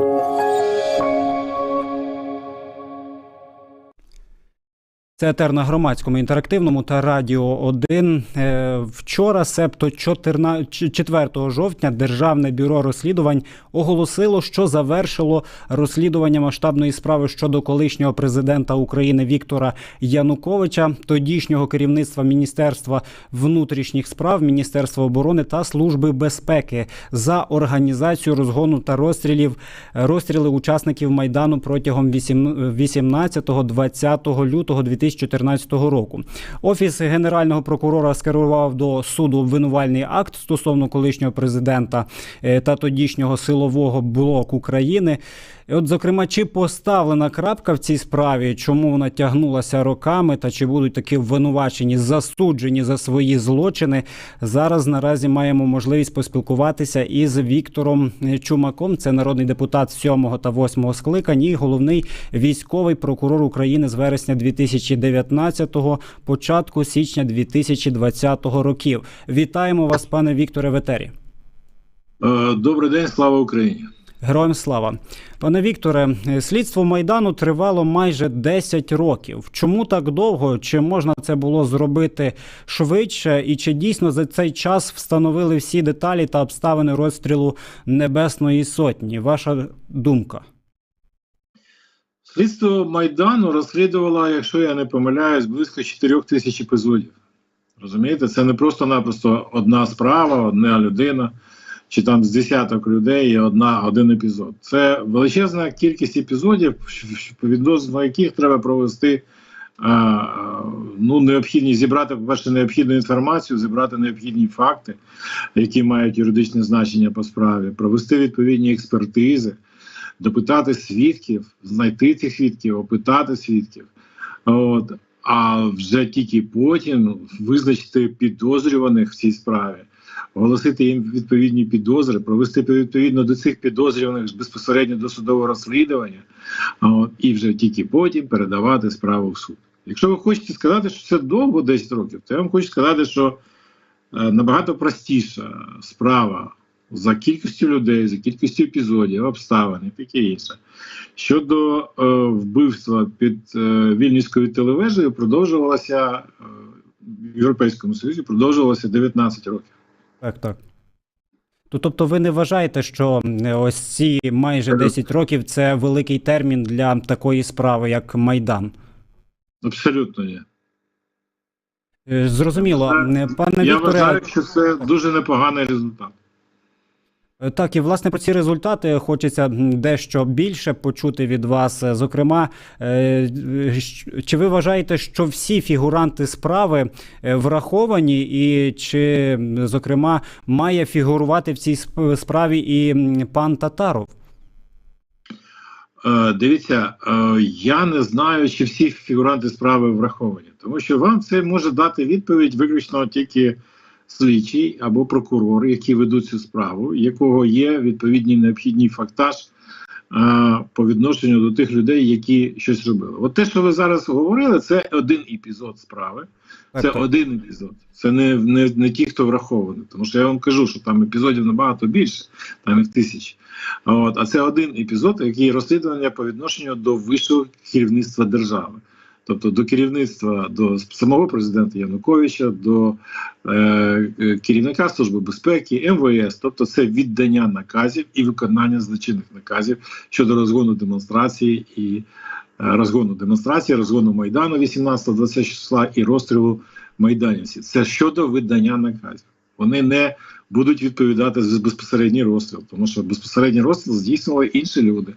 Música Це етер на громадському інтерактивному та радіо 1. Е, Вчора, себто 14 4 жовтня, Державне бюро розслідувань оголосило, що завершило розслідування масштабної справи щодо колишнього президента України Віктора Януковича, тодішнього керівництва Міністерства внутрішніх справ, Міністерства оборони та Служби безпеки за організацію розгону та розстрілів розстріли учасників майдану протягом 18-20 лютого 2014 року. Офіс генерального прокурора скерував до суду обвинувальний акт стосовно колишнього президента е, та тодішнього силового блоку країни. От, зокрема, чи поставлена крапка в цій справі, чому вона тягнулася роками, та чи будуть такі винувачені, засуджені за свої злочини? Зараз наразі маємо можливість поспілкуватися із Віктором Чумаком. Це народний депутат 7 та 8 скликань і головний військовий прокурор України з вересня 2019-го, початку січня 2020 років. Вітаємо вас, пане Вікторе Ветері. Е, Добрий день, слава Україні. Героям слава, пане Вікторе, слідство майдану тривало майже 10 років. Чому так довго? Чи можна це було зробити швидше? І чи дійсно за цей час встановили всі деталі та обставини розстрілу Небесної Сотні? Ваша думка? Слідство Майдану розслідувало, якщо я не помиляюсь, близько 4 тисяч епізодів. Розумієте, це не просто-напросто одна справа, одна людина, чи там з десяток людей і одна, один епізод. Це величезна кількість епізодів, по відносно яких треба провести а, ну, необхідні зібрати, по-перше, необхідну інформацію, зібрати необхідні факти, які мають юридичне значення по справі, провести відповідні експертизи. Допитати свідків, знайти цих свідків, опитати свідків. От. А вже тільки потім визначити підозрюваних в цій справі, оголосити їм відповідні підозри, провести відповідно до цих підозрюваних безпосередньо до судового розслідування, і вже тільки потім передавати справу в суд. Якщо ви хочете сказати, що це довго 10 років, то я вам хочу сказати, що е, набагато простіша справа за кількістю людей, за кількістю епізодів, обставин і таке інше. Щодо е, вбивства під е, Вільнівською телевежею, продовжувалося е, в Європейському Союзі, продовжувалося 19 років. Так, так. То, тобто, ви не вважаєте, що е, ось ці майже 10 років це великий термін для такої справи, як Майдан? Абсолютно ні. Е, Зрозуміло, пане Я Вікторе. вважаю, що це дуже непоганий результат. Е, Так, і власне про ці результати хочеться дещо більше почути від вас. Е, Зокрема, е, чи ви вважаєте, що всі фігуранти справи враховані, і чи, зокрема, має фігурувати в цій справі і пан Татаров? Дивіться, я не знаю, чи всі фігуранти справи враховані, тому що вам це може дати відповідь виключно тільки слідчий або прокурор, які ведуть цю справу, якого є відповідний необхідний фактаж е, по відношенню до тих людей, які щось робили. От те, що ви зараз говорили, це один епізод справи. Це так. один епізод. Це не, не, не ті, хто врахований. Тому що я вам кажу, що там епізодів набагато більше, там їх тисяч. От, а це один епізод, який розслідування по відношенню до вищого керівництва держави. Тобто до керівництва до самого президента Януковича, до е, е, керівника Служби безпеки, МВС, тобто це віддання наказів і виконання злочинних наказів щодо розгону демонстрації і е, розгону демонстрації, розгону Майдану 18-20 числа і розстрілу майданівців. Це щодо видання наказів. Вони не будуть відповідати за безпосередній розстріл, тому що безпосередній розстріл здійснювали інші люди,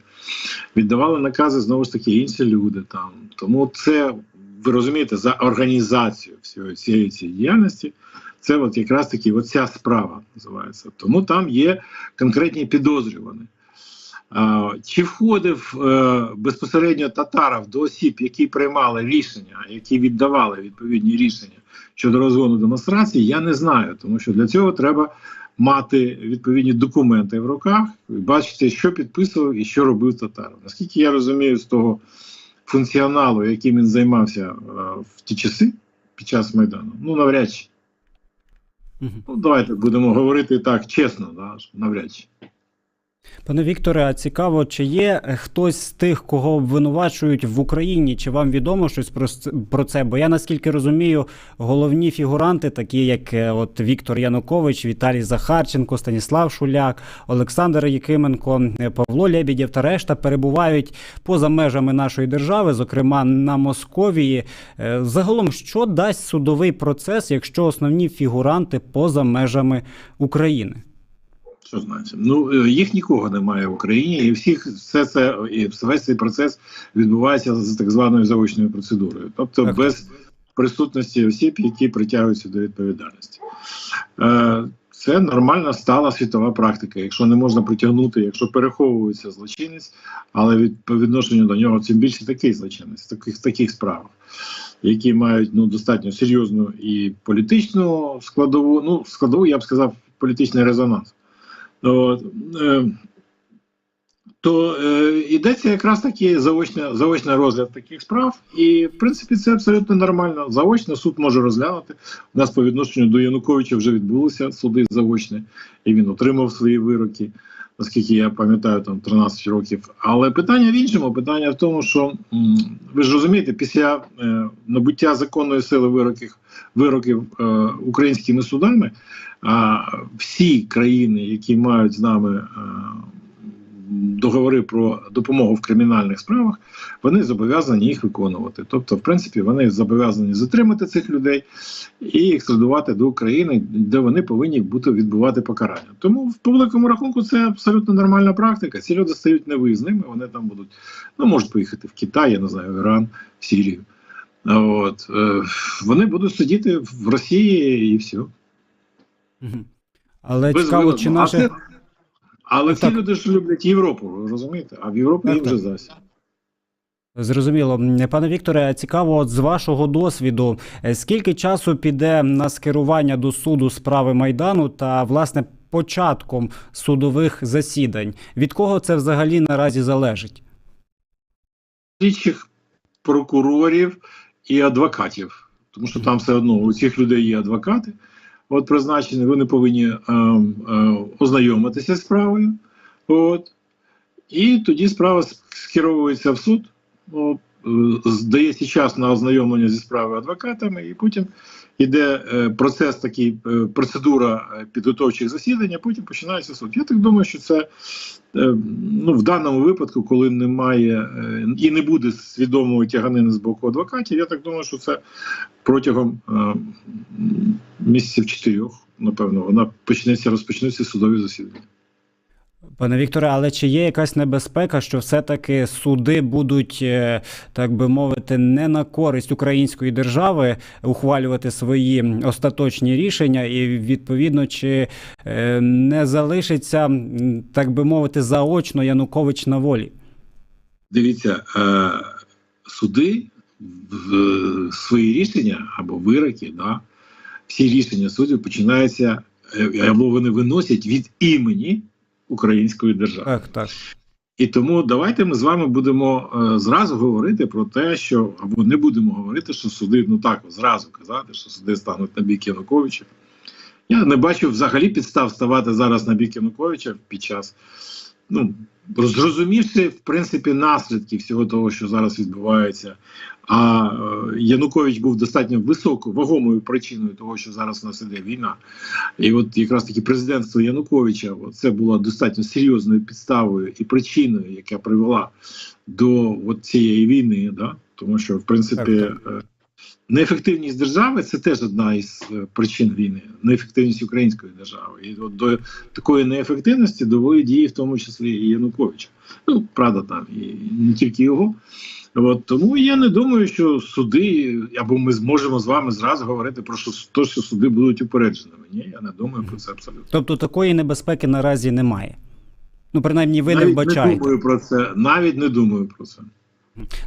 віддавали накази знову ж таки інші люди. Там тому це ви розумієте за організацію всієї цієї цієї діяльності. Це от якраз таки оця справа називається. Тому там є конкретні підозрювані. А, Чи входив е, безпосередньо Татаров до осіб, які приймали рішення, які віддавали відповідні рішення щодо розгону демонстрації, я не знаю, тому що для цього треба мати відповідні документи в руках, і бачити, що підписував і що робив Татаров. Наскільки я розумію, з того функціоналу, яким він займався е, в ті часи під час Майдану, ну навряд чи. Ну, давайте будемо говорити так чесно, да, навряд чи. Пане Вікторе, а цікаво, чи є е, хтось з тих, кого обвинувачують в Україні? Чи вам відомо щось про це? Бо я наскільки розумію, головні фігуранти, такі як е, от Віктор Янукович, Віталій Захарченко, Станіслав Шуляк, Олександр Якименко, е, Павло Лебідєв та решта перебувають поза межами нашої держави, зокрема на Московії. Загалом, що дасть судовий процес, якщо основні фігуранти поза межами України? Що значить? Ну е, їх нікого немає в Україні, і всіх все це і весь цей процес відбувається за так званою заочною процедурою, тобто Так. без присутності осіб, які притягуються до відповідальності. Е, Це нормальна стала світова практика. Якщо не можна притягнути, якщо переховується злочинець, але від по відношенню до нього цим більше такий злочинець, таких таких справах, які мають ну достатньо серйозну і політичну складову, ну складову, я б сказав, політичний резонанс. От, е, то е, йдеться якраз таки заочний, заочний розгляд таких справ, і в принципі це абсолютно нормально. Заочно суд може розглянути. У нас по відношенню до Януковича вже відбулися суди заочні, і він отримав свої вироки, наскільки я пам'ятаю, там 13 років. Але питання в іншому: питання в тому, що ви ж розумієте, після е, набуття законної сили вироків, вироків е, українськими судами. А всі країни, які мають з нами е, договори про допомогу в кримінальних справах, вони зобов'язані їх виконувати. Тобто, в принципі, вони зобов'язані затримати цих людей і екстрадувати до України, де вони повинні бути відбувати покарання. Тому в по великому рахунку це абсолютно нормальна практика. Ці люди стають невизними, вони там будуть, ну можуть поїхати в Китай, я не знаю, в Іран, в Сірію. От е, вони будуть сидіти в Росії і все. Але Без цікаво, виногу. чи наше Але ці Так. люди ж люблять Європу, розумієте? А в Європі їм вже зась. Зрозуміло, пане Вікторе, цікаво, от з вашого досвіду, е, скільки часу піде на скерування до суду справи майдану та власне початком судових засідань? Від кого це взагалі наразі залежить? Слідчих прокурорів і адвокатів. Тому що там все одно у цих людей є адвокати. От призначені, вони повинні е, е, ознайомитися з справою. От. І тоді справа скеровується в суд. От, е, здається час на ознайомлення зі справою адвокатами, і потім йде е, процес, такий е, процедура е, підготовчих засідань, а потім починається суд. Я так думаю, що це ну, в даному випадку, коли немає і не буде свідомої тяганини з боку адвокатів, я так думаю, що це протягом місяців чотирьох, напевно, вона почнеться, розпочнуться судові засідання. Пане Вікторе, але чи є якась небезпека, що все-таки суди будуть, е, так би мовити, не на користь української держави ухвалювати свої остаточні рішення, і відповідно чи е, не залишиться, так би мовити, заочно Янукович на волі? Дивіться, е, суди свої рішення або вироки, да, всі рішення суддів починаються або вони виносять від імені української держави. Так, так. І тому давайте ми з вами будемо е, зразу говорити про те, що або не будемо говорити, що суди ну так зразу казати, що суди стануть на бік Януковича. Я не бачу взагалі підстав ставати зараз на бік Януковича під час, ну зрозумівши в принципі наслідки всього того, що зараз відбувається. А е, Янукович був достатньо високою вагомою причиною того, що зараз у нас іде війна. І от якраз таки президентство Януковича от це було достатньо серйозною підставою і причиною, яка привела до от цієї війни. Да? Тому що, в принципі, Так, е, неефективність держави це теж одна із е, причин війни, неефективність української держави. І от до такої неефективності довели дії, в тому числі і Януковича. Ну, правда, там і не тільки його. От тому я не думаю, що суди або ми зможемо з вами зразу говорити про що то, що суди будуть упередженими. Ні, я не думаю про це абсолютно. Тобто такої небезпеки наразі немає. Ну, принаймні, ви навіть не вбачаєте. думаю про це, навіть не думаю про це.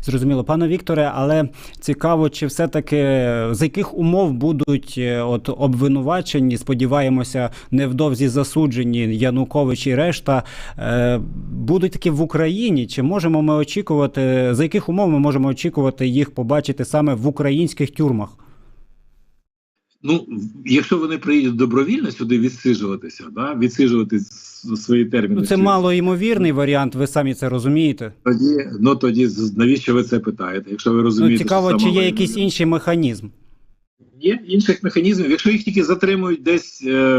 Зрозуміло, пане Вікторе, але цікаво, чи все-таки з яких умов будуть е, от обвинувачені, сподіваємося, невдовзі засуджені Янукович і решта, е, будуть таки в Україні? Чи можемо ми очікувати, за яких умов ми можемо очікувати їх побачити саме в українських тюрмах? Ну, якщо вони приїдуть добровільно сюди відсиджуватися, да, відсиджувати свої терміни. Ну це мало ймовірний варіант, ви самі це розумієте. Тоді, ну тоді навіщо ви це питаєте? Якщо ви Ну, розумієте, цікаво, що чи є якийсь інший механізм. Є інших механізмів. Якщо їх тільки затримують десь е,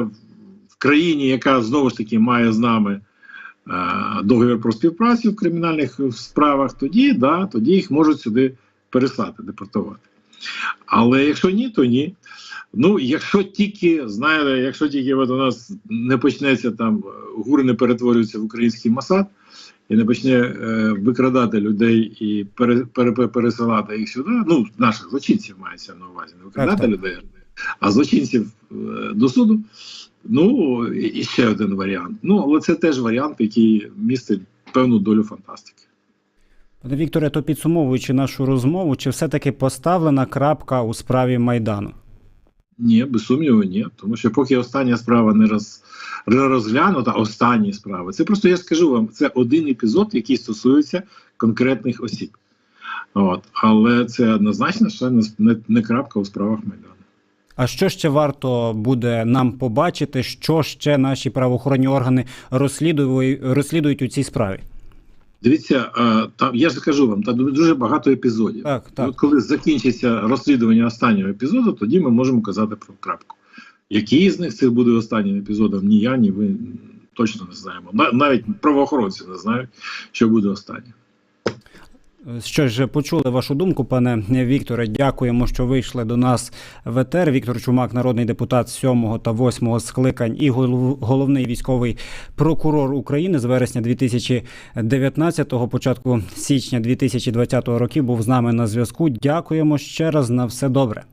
в країні, яка знову ж таки має з нами е, договір про співпрацю в кримінальних справах, тоді да, тоді їх можуть сюди переслати, депортувати. Але якщо ні, то ні. Ну, якщо тільки, знаєте, якщо тільки от у нас не почнеться там, е, гури не перетворюються в український масад і не почне е, викрадати людей і пере, пере, пере- пересилати їх сюди, ну, наших злочинців мається на увазі, не викрадати так. людей, а злочинців е, до суду. Ну, і і ще один варіант. Ну, але це теж варіант, який містить певну долю фантастики. Пане Вікторе, то підсумовуючи нашу розмову, чи все-таки поставлена крапка у справі Майдану? Ні, без сумніву, ні. Тому що поки остання справа не роз, розглянута, останні справи, це просто я скажу вам, це один епізод, який стосується конкретних осіб. От. Але це однозначно ще не, не, не крапка у справах Майдану. А що ще варто буде нам побачити, що ще наші правоохоронні органи розслідують, розслідують у цій справі? Дивіться, е, там я ж кажу вам, там дуже багато епізодів. Так, так. От коли закінчиться розслідування останнього епізоду, тоді ми можемо казати про крапку. Який з них цих буде останнім епізодом, ні я, ні ви точно не знаємо. На- Навіть правоохоронці не знають, що буде останнім. Що ж, почули вашу думку, пане Вікторе. Дякуємо, що вийшли до нас в ЕТР. Віктор Чумак, народний депутат 7 та 8 скликань і голов- головний військовий прокурор України з вересня 2019 початку січня 2020 років був з нами на зв'язку. Дякуємо ще раз на все добре.